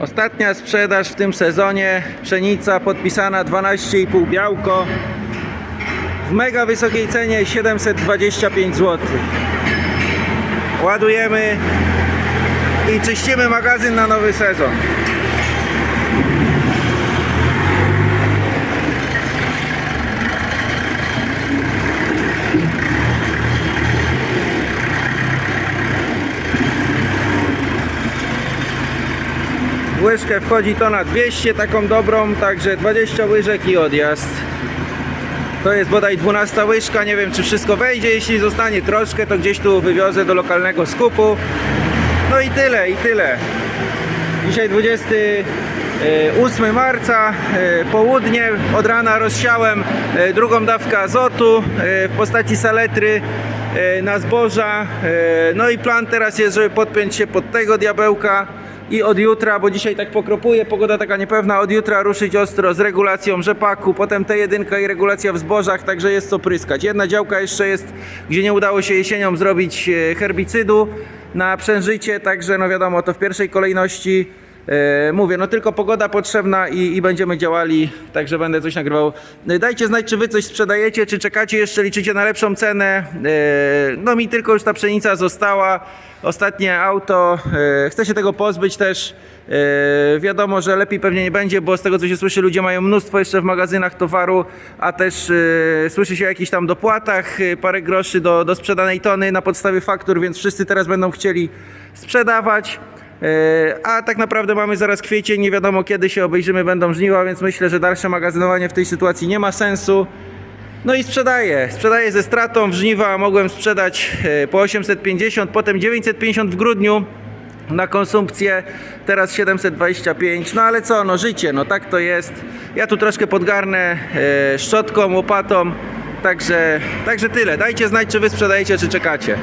Ostatnia sprzedaż w tym sezonie. Pszenica podpisana 12,5 białko. W mega wysokiej cenie 725 zł. Ładujemy i czyścimy magazyn na nowy sezon. Łyżkę wchodzi to na 200, taką dobrą, także 20 łyżek i odjazd. To jest bodaj 12 łyżka, nie wiem czy wszystko wejdzie, jeśli zostanie troszkę, to gdzieś tu wywiozę do lokalnego skupu. No i tyle, i tyle. Dzisiaj 28 marca, e, południe, od rana rozsiałem e, drugą dawkę azotu e, w postaci saletry e, na zboża. E, No i plan teraz jest, żeby podpiąć się pod tego diabełka i od jutra, bo dzisiaj tak pokropuje, pogoda taka niepewna, od jutra ruszyć ostro z regulacją rzepaku, potem T1 i regulacja w zbożach, także jest co pryskać. Jedna działka jeszcze jest, gdzie nie udało się jesienią zrobić e, herbicydu na przężycie, także no wiadomo, to w pierwszej kolejności e, mówię, no tylko pogoda potrzebna i, i będziemy działali, także będę coś nagrywał. E, Dajcie znać, czy wy coś sprzedajecie, czy czekacie jeszcze, liczycie na lepszą cenę. E, No mi tylko już ta pszenica została, ostatnie auto, e, chcę się tego pozbyć też. E, Wiadomo, że lepiej pewnie nie będzie, bo z tego co się słyszy, ludzie mają mnóstwo jeszcze w magazynach towaru, a też e, słyszy się o jakichś tam dopłatach, e, parę groszy do, do sprzedanej tony na podstawie faktur, więc wszyscy teraz będą chcieli sprzedawać. E, A tak naprawdę mamy zaraz kwiecień, nie wiadomo kiedy się obejrzymy, będą żniwa, więc myślę, że dalsze magazynowanie w tej sytuacji nie ma sensu. No i sprzedaję. Sprzedaję ze stratą. W żniwa mogłem sprzedać e, po 850, potem 950 w grudniu na konsumpcję, teraz 725. No ale co, no życie, no tak to jest. Ja tu troszkę podgarnę e, szczotką, łopatą. Także, także tyle. Dajcie znać, czy wy sprzedajecie, czy czekacie.